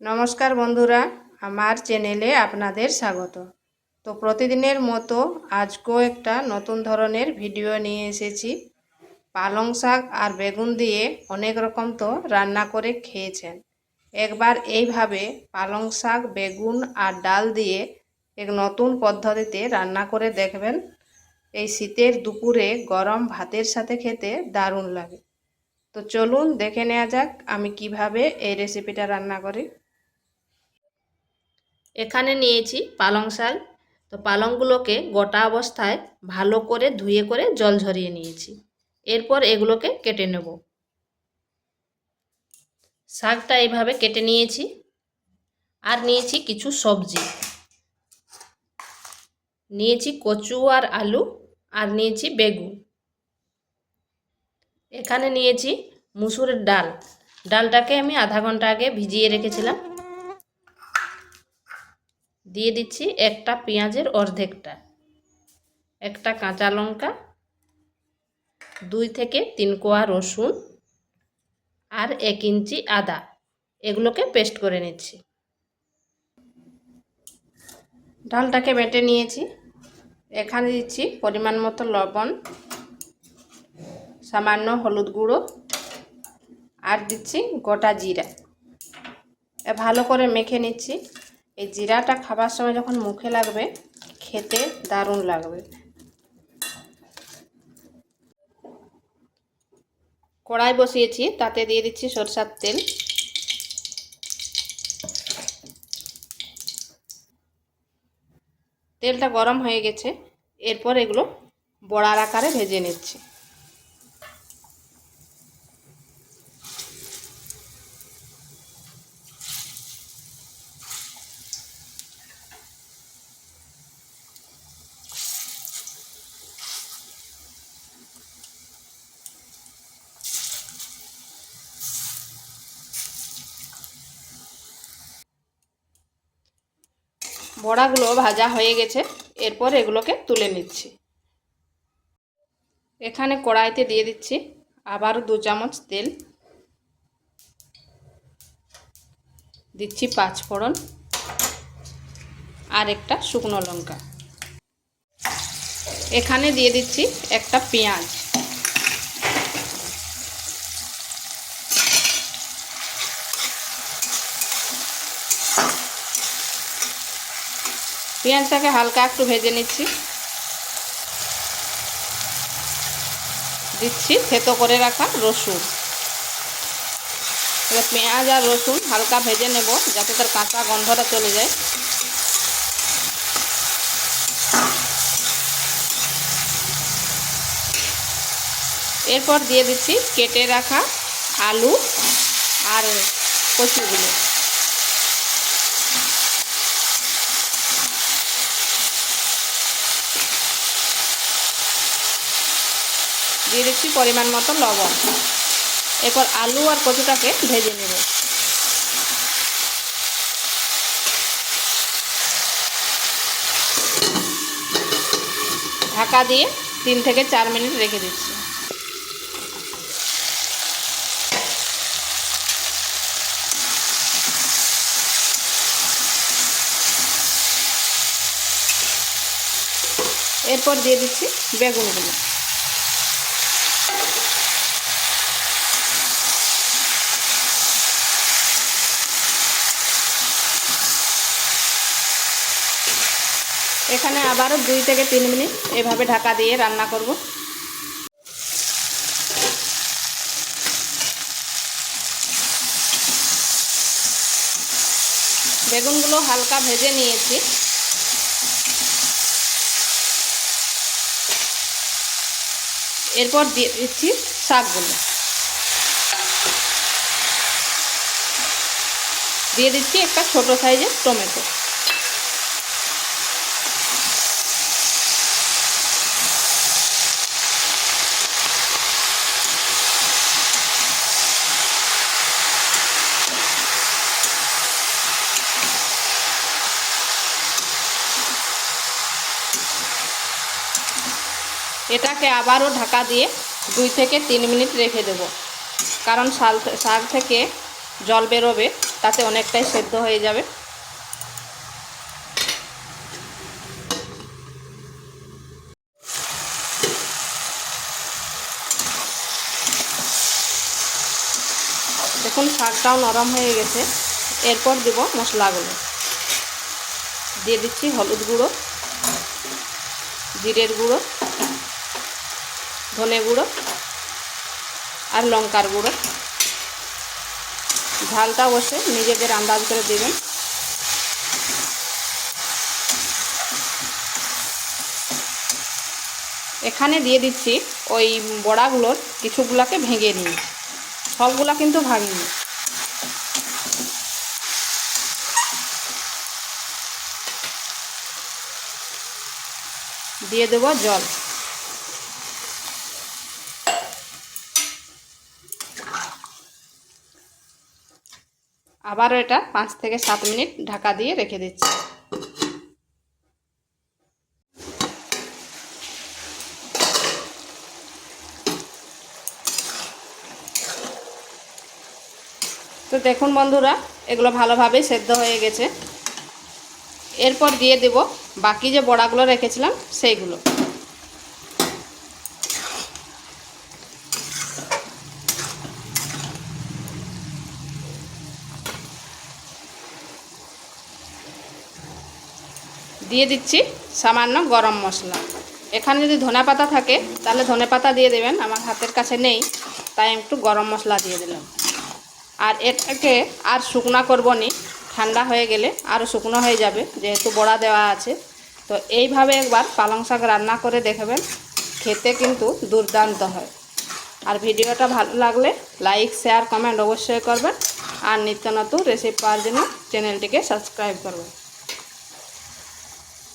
নমস্কার বন্ধুরা, আমার চ্যানেলে আপনাদের স্বাগত। তো প্রতিদিনের মতো আজকেও একটা নতুন ধরনের ভিডিও নিয়ে এসেছি। পালং শাক আর বেগুন দিয়ে অনেক রকম তো রান্না করে খেয়েছেন। একবার এইভাবে পালং শাক, বেগুন আর ডাল দিয়ে এক নতুন পদ্ধতিতে রান্না করে দেখবেন। এই শীতের দুপুরে গরম ভাতের সাথে খেতে দারুণ লাগে। তো চলুন দেখে নেওয়া যাক আমি কীভাবে এই রেসিপিটা রান্না করি। এখানে নিয়েছি পালং শাক। তো পালংগুলোকে গোটা অবস্থায় ভালো করে ধুয়ে করে জল ঝরিয়ে নিয়েছি। এরপর এগুলোকে কেটে নেব। শাকটা এইভাবে কেটে নিয়েছি। আর নিয়েছি কিছু সবজি। নিয়েছি কচু আর আলু আর নিয়েছি বেগুন। এখানে নিয়েছি মুসুরের ডাল। ডালটাকে আমি আধা ঘণ্টা আগে ভিজিয়ে রেখেছিলাম। দিয়ে দিচ্ছি একটা পেঁয়াজের অর্ধেকটা। একটা কাঁচা লঙ্কা, দুই থেকে তিন কোয়া রসুন আর এক ইঞ্চি আদা। এগুলোকে পেস্ট করে নিচ্ছি। ডালটাকে বেটে নিয়েছি। এখানে দিচ্ছি পরিমাণ মতো লবণ, সামান্য হলুদ গুঁড়ো আর দিচ্ছি গোটা জিরা। ভালো করে মেখে নিচ্ছি। এই জিরাটা খাবার সময় যখন মুখে লাগবে, খেতে দারুণ লাগবে। কড়াই বসিয়েছি, তাতে দিয়ে দিচ্ছি সরষার তেল। তেলটা গরম হয়ে গেছে, এরপর এগুলো বড়ার আকারে ভেজে নিচ্ছি। বড়াগুলো ভাজা হয়ে গেছে। এরপর এগুলোকে তুলে নিচ্ছি। এখানে কড়াইতে দিয়ে দিচ্ছি আবারও দু চামচ তেল। দিচ্ছি পাঁচ ফোড়ন আর একটা শুকনো লঙ্কা। এখানে দিয়ে দিচ্ছি একটা পেঁয়াজ। পেঁয়াজটাকে হালকা একটু ভেজে নিচ্ছি। দিচ্ছি থেতো করে রাখা রসুন। এবার পেঁয়াজ আর রসুন হালকা ভেজে নেব যাতে তার কাঁচা গন্ধটা চলে যায়। এরপর দিয়ে দিচ্ছি কেটে রাখা আলু আর কচুগুলো। দিয়ে দিচ্ছি পরিমাণ মতো লবণ। এরপর আলু আর কচুটাকে ভেজে নেব। ঢাকা দিয়ে তিন থেকে চার মিনিট রেখে দিচ্ছি। এরপর দিয়ে দিচ্ছি বেগুনগুলো। এখানে আবারও দুই থেকে তিন মিনিট এভাবে ঢাকা দিয়ে রান্না করব। বেগুনগুলো হালকা ভেজে নিয়েছি। এরপর দিয়ে দিচ্ছি শাকগুলো। দিয়ে দিচ্ছি একটা ছোট সাইজের টমেটো। এটাকে আবারও ঢাকা দিয়ে দুই থেকে তিন মিনিট রেখে দেব। কারণ শাল শাক থেকে জল বেরোবে, তাতে অনেকটাই সেদ্ধ হয়ে যাবে। দেখুন, শাকটাও নরম হয়ে গেছে। এরপর দেব মশলাগুলো। দিয়ে দিচ্ছি হলুদ গুঁড়ো, জিরের গুঁড়ো। ধনে গুঁড়ো আর লঙ্কার গুঁড়ো। ঝালটা বসে নিজেদের আন্দাজ করে দেবেন। এখানে দিয়ে দিচ্ছি ওই বড়াগুলোর কিছুগুলাকে ভেঙে নিই সবগুলা কিন্তু ভাঙিনি। দিয়ে দেবো জল। আবারও এটা পাঁচ থেকে সাত মিনিট ঢাকা দিয়ে রেখে দিচ্ছি। তো দেখুন বন্ধুরা, এগুলো ভালোভাবেই সেদ্ধ হয়ে গেছে। এরপর দিয়ে দেব বাকি যে বড়াগুলো রেখেছিলাম, সেইগুলো। দিয়ে দিচ্ছি সামান্য গরম মশলা। এখানে যদি ধনে পাতা থাকে, তাহলে ধনে পাতা দিয়ে দেবেন, আমার হাতের কাছে নেই, তাই একটু গরম মশলা দিয়ে দিলাম। আর এটাকে আর শুকনা করব নি, ঠান্ডা হয়ে গেলে আরও শুকনো হয়ে যাবে, যেহেতু বড়া দেওয়া আছে। তো এইভাবে একবার পালং শাক রান্না করে দেখবেন, খেতে কিন্তু দুর্দান্ত হয়। আর ভিডিওটা ভালো লাগলে লাইক, শেয়ার, কমেন্ট অবশ্যই করবেন। আর নিত্য নতুন রেসিপি পাওয়ার জন্য চ্যানেলটিকে সাবস্ক্রাইব করবেন।